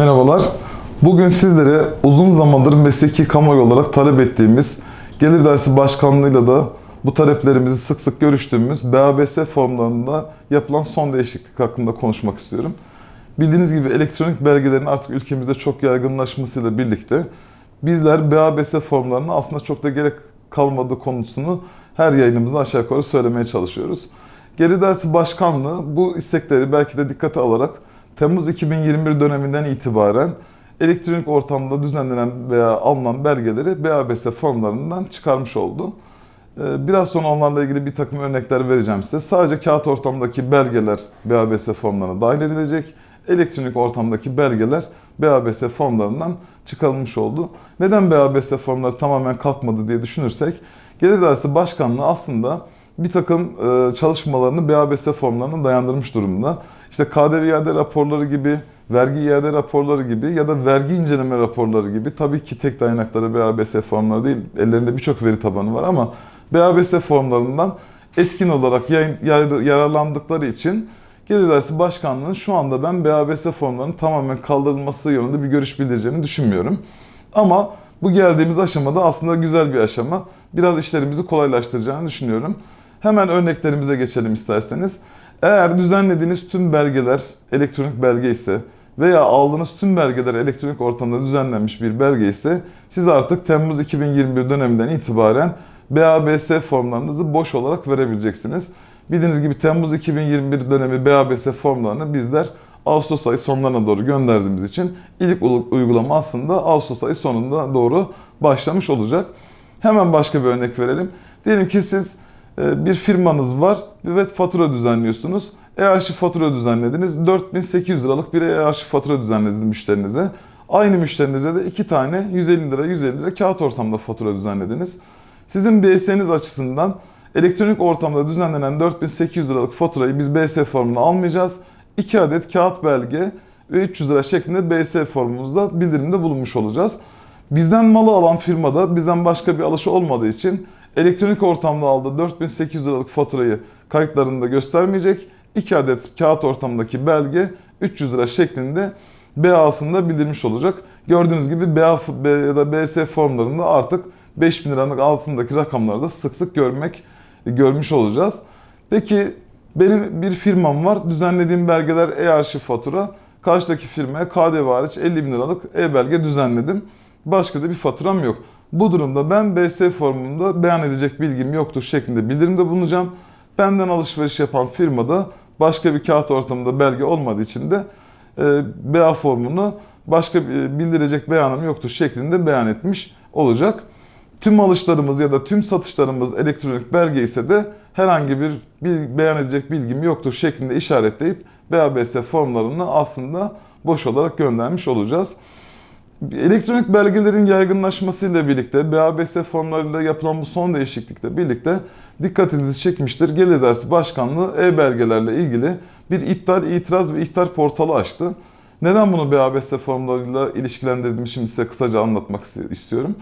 Merhabalar. Bugün sizlere uzun zamandır mesleki kamuoyu olarak talep ettiğimiz Gelir Dersi Başkanlığı'yla da bu taleplerimizi sık sık görüştüğümüz BABS formlarında yapılan son değişiklik hakkında konuşmak istiyorum. Bildiğiniz gibi elektronik belgelerin artık ülkemizde çok yaygınlaşmasıyla birlikte bizler BABS formlarına aslında çok da gerek kalmadığı konusunu her yayınımızda aşağı yukarı söylemeye çalışıyoruz. Geri Dersi Başkanlığı bu istekleri belki de dikkate alarak Temmuz 2021 döneminden itibaren elektronik ortamda düzenlenen veya alınan belgeleri BABS formlarından çıkarmış oldu. Ee, Biraz sonra onlarla ilgili bir takım örnekler vereceğim size. Sadece kağıt ortamdaki belgeler BABS formlarına dahil edilecek. Elektronik ortamdaki belgeler BABS formlarından çıkarılmış oldu. Neden BABS formları tamamen kalkmadı diye düşünürsek, Gelir Dersi Başkanlığı aslında bir takım e, çalışmalarını BABS formlarına dayandırmış durumda. İşte KDV iade raporları gibi, vergi iade raporları gibi ya da vergi inceleme raporları gibi tabii ki tek dayanakları BABS formları değil, ellerinde birçok veri tabanı var ama BABS formlarından etkin olarak yayın- yar- yararlandıkları için Gelir Dersi Başkanlığı'nın şu anda ben BABS formlarının tamamen kaldırılması yönünde bir görüş bildireceğini düşünmüyorum. Ama bu geldiğimiz aşamada aslında güzel bir aşama. Biraz işlerimizi kolaylaştıracağını düşünüyorum. Hemen örneklerimize geçelim isterseniz. Eğer düzenlediğiniz tüm belgeler elektronik belge ise veya aldığınız tüm belgeler elektronik ortamda düzenlenmiş bir belge ise siz artık Temmuz 2021 döneminden itibaren BABS formlarınızı boş olarak verebileceksiniz. Bildiğiniz gibi Temmuz 2021 dönemi BABS formlarını bizler Ağustos ayı sonlarına doğru gönderdiğimiz için ilk uygulama aslında Ağustos ayı sonunda doğru başlamış olacak. Hemen başka bir örnek verelim. Diyelim ki siz bir firmanız var ve fatura düzenliyorsunuz. E-arşiv fatura düzenlediniz. 4800 liralık bir e-arşiv fatura düzenlediniz müşterinize. Aynı müşterinize de iki tane 150 lira 150 lira kağıt ortamda fatura düzenlediniz. Sizin BS'niz açısından elektronik ortamda düzenlenen 4800 liralık faturayı biz BS formuna almayacağız. 2 adet kağıt belge ve 300 lira şeklinde BS formumuzda bildirimde bulunmuş olacağız. Bizden malı alan firmada bizden başka bir alışı olmadığı için elektronik ortamda aldığı 4800 liralık faturayı kayıtlarında göstermeyecek. 2 adet kağıt ortamdaki belge 300 lira şeklinde BA'sında bildirmiş olacak. Gördüğünüz gibi BA ya da BS formlarında artık 5000 liranın altındaki rakamları da sık sık görmek görmüş olacağız. Peki benim bir firmam var. Düzenlediğim belgeler e-arşiv fatura. Karşıdaki firmaya KDV hariç 50 bin liralık e-belge düzenledim. Başka da bir faturam yok. Bu durumda ben BS formunda beyan edecek bilgim yoktur şeklinde bildirimde bulunacağım. Benden alışveriş yapan firmada başka bir kağıt ortamında belge olmadığı için de e, BA formunu başka bir bildirecek beyanım yoktur şeklinde beyan etmiş olacak. Tüm alışlarımız ya da tüm satışlarımız elektronik belge ise de herhangi bir beyan edecek bilgim yoktur şeklinde işaretleyip BABS formlarını aslında boş olarak göndermiş olacağız. Elektronik belgelerin yaygınlaşmasıyla birlikte BABS formlarıyla yapılan bu son değişiklikle birlikte dikkatinizi çekmiştir. Gelir Dersi Başkanlığı e-belgelerle ilgili bir iptal, itiraz ve ihtar portalı açtı. Neden bunu BABS formlarıyla ilişkilendirdiğimi şimdi size kısaca anlatmak istiyorum.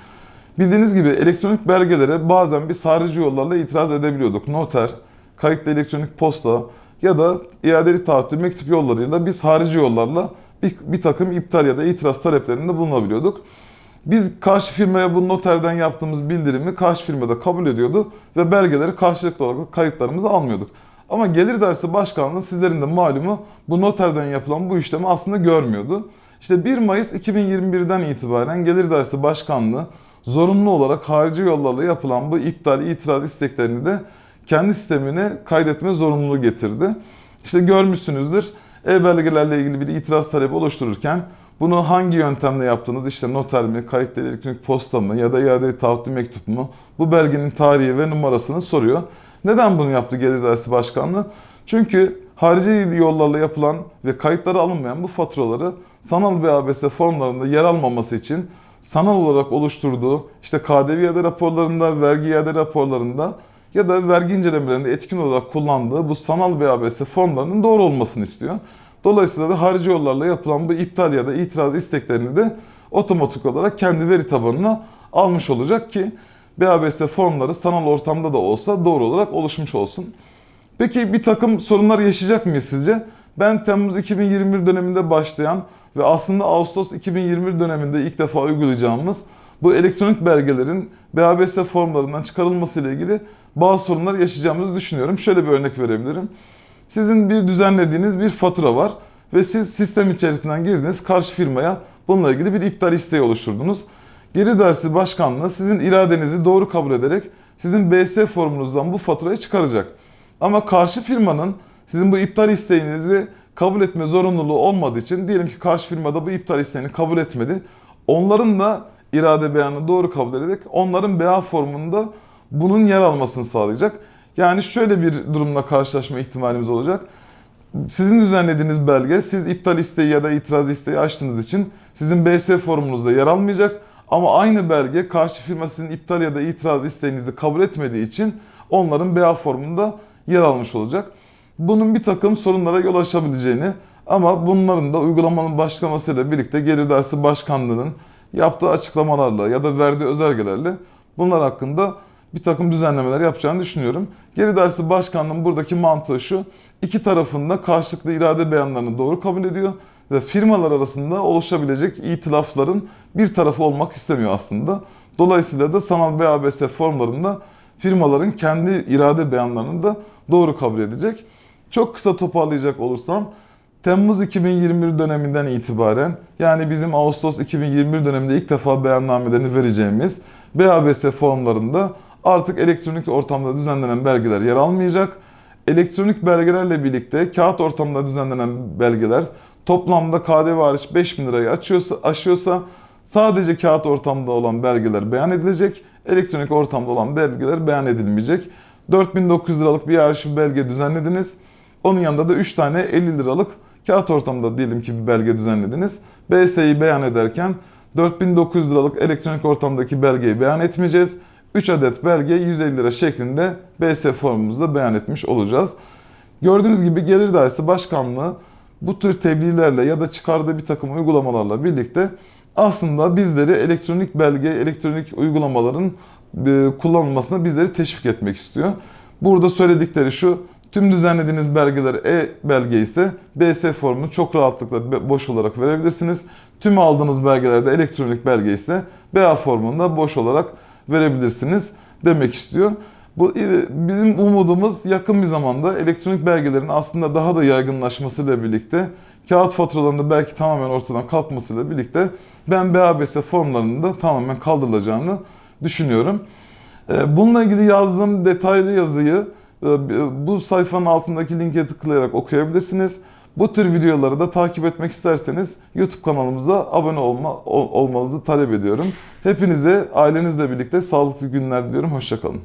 Bildiğiniz gibi elektronik belgelere bazen biz harici yollarla itiraz edebiliyorduk. Noter, kayıtlı elektronik posta ya da iadeli taahhütlü mektup yollarıyla biz harici yollarla bir, bir takım iptal ya da itiraz taleplerinde bulunabiliyorduk. Biz karşı firmaya bu noterden yaptığımız bildirimi karşı firmada kabul ediyordu ve belgeleri karşılıklı olarak kayıtlarımızı almıyorduk. Ama Gelir Dersi Başkanlığı sizlerin de malumu bu noterden yapılan bu işlemi aslında görmüyordu. İşte 1 Mayıs 2021'den itibaren Gelir Dersi Başkanlığı zorunlu olarak harici yollarla yapılan bu iptal, itiraz isteklerini de kendi sistemine kaydetme zorunluluğu getirdi. İşte görmüşsünüzdür e-belgelerle ilgili bir itiraz talebi oluştururken bunu hangi yöntemle yaptınız? İşte noter mi, kayıtlı elektronik posta mı ya da iade taahhütlü mektup mu? Bu belgenin tarihi ve numarasını soruyor. Neden bunu yaptı Gelir Dersi Başkanlığı? Çünkü harici yollarla yapılan ve kayıtları alınmayan bu faturaları sanal BABS formlarında yer almaması için sanal olarak oluşturduğu işte KDV iade raporlarında, vergi iade raporlarında ya da vergi incelemelerinde etkin olarak kullandığı bu sanal BABS formlarının doğru olmasını istiyor. Dolayısıyla da harici yollarla yapılan bu iptal ya da itiraz isteklerini de otomatik olarak kendi veri tabanına almış olacak ki BABS formları sanal ortamda da olsa doğru olarak oluşmuş olsun. Peki bir takım sorunlar yaşayacak mıyız sizce? Ben Temmuz 2021 döneminde başlayan ve aslında Ağustos 2021 döneminde ilk defa uygulayacağımız bu elektronik belgelerin BABS formlarından çıkarılması ile ilgili bazı sorunlar yaşayacağımızı düşünüyorum. Şöyle bir örnek verebilirim. Sizin bir düzenlediğiniz bir fatura var ve siz sistem içerisinden girdiniz karşı firmaya bununla ilgili bir iptal isteği oluşturdunuz. Geri dersi başkanlığı sizin iradenizi doğru kabul ederek sizin BS formunuzdan bu faturayı çıkaracak. Ama karşı firmanın sizin bu iptal isteğinizi kabul etme zorunluluğu olmadığı için diyelim ki karşı firmada bu iptal isteğini kabul etmedi. Onların da irade beyanını doğru kabul ederek onların BA formunda bunun yer almasını sağlayacak. Yani şöyle bir durumla karşılaşma ihtimalimiz olacak. Sizin düzenlediğiniz belge siz iptal isteği ya da itiraz isteği açtığınız için sizin BS formunuzda yer almayacak. Ama aynı belge karşı firma sizin iptal ya da itiraz isteğinizi kabul etmediği için onların BA formunda yer almış olacak. Bunun bir takım sorunlara yol açabileceğini ama bunların da uygulamanın başlamasıyla birlikte Gelir Dersi Başkanlığı'nın yaptığı açıklamalarla ya da verdiği özelgelerle bunlar hakkında bir takım düzenlemeler yapacağını düşünüyorum. Geri dersi başkanlığının buradaki mantığı şu. iki tarafında karşılıklı irade beyanlarını doğru kabul ediyor ve firmalar arasında oluşabilecek itilafların bir tarafı olmak istemiyor aslında. Dolayısıyla da sanal BABS formlarında firmaların kendi irade beyanlarını da doğru kabul edecek. Çok kısa toparlayacak olursam Temmuz 2021 döneminden itibaren yani bizim Ağustos 2021 döneminde ilk defa beyannamelerini vereceğimiz BABS formlarında artık elektronik ortamda düzenlenen belgeler yer almayacak. Elektronik belgelerle birlikte kağıt ortamda düzenlenen belgeler toplamda KDV hariç 5000 lirayı açıyorsa, aşıyorsa sadece kağıt ortamda olan belgeler beyan edilecek. Elektronik ortamda olan belgeler beyan edilmeyecek. 4900 liralık bir arşiv belge düzenlediniz. Onun yanında da 3 tane 50 liralık kağıt ortamda diyelim ki bir belge düzenlediniz. BS'yi beyan ederken 4900 liralık elektronik ortamdaki belgeyi beyan etmeyeceğiz. 3 adet belge 150 lira şeklinde BS formumuzda beyan etmiş olacağız. Gördüğünüz gibi Gelir Dairesi Başkanlığı bu tür tebliğlerle ya da çıkardığı bir takım uygulamalarla birlikte aslında bizleri elektronik belge, elektronik uygulamaların e, kullanılmasına bizleri teşvik etmek istiyor. Burada söyledikleri şu, tüm düzenlediğiniz belgeler e-belge ise BS formunu çok rahatlıkla boş olarak verebilirsiniz. Tüm aldığınız belgelerde elektronik belge ise BA formunda boş olarak verebilirsiniz demek istiyor. Bu bizim umudumuz yakın bir zamanda elektronik belgelerin aslında daha da yaygınlaşmasıyla birlikte kağıt faturalarında belki tamamen ortadan kalkmasıyla birlikte ben BABS formlarının da tamamen kaldırılacağını düşünüyorum. Ee, Bununla ilgili yazdığım detaylı yazıyı e, bu sayfanın altındaki linke tıklayarak okuyabilirsiniz. Bu tür videoları da takip etmek isterseniz YouTube kanalımıza abone olma, ol- olmanızı talep ediyorum. Hepinize ailenizle birlikte sağlıklı günler diliyorum. Hoşçakalın.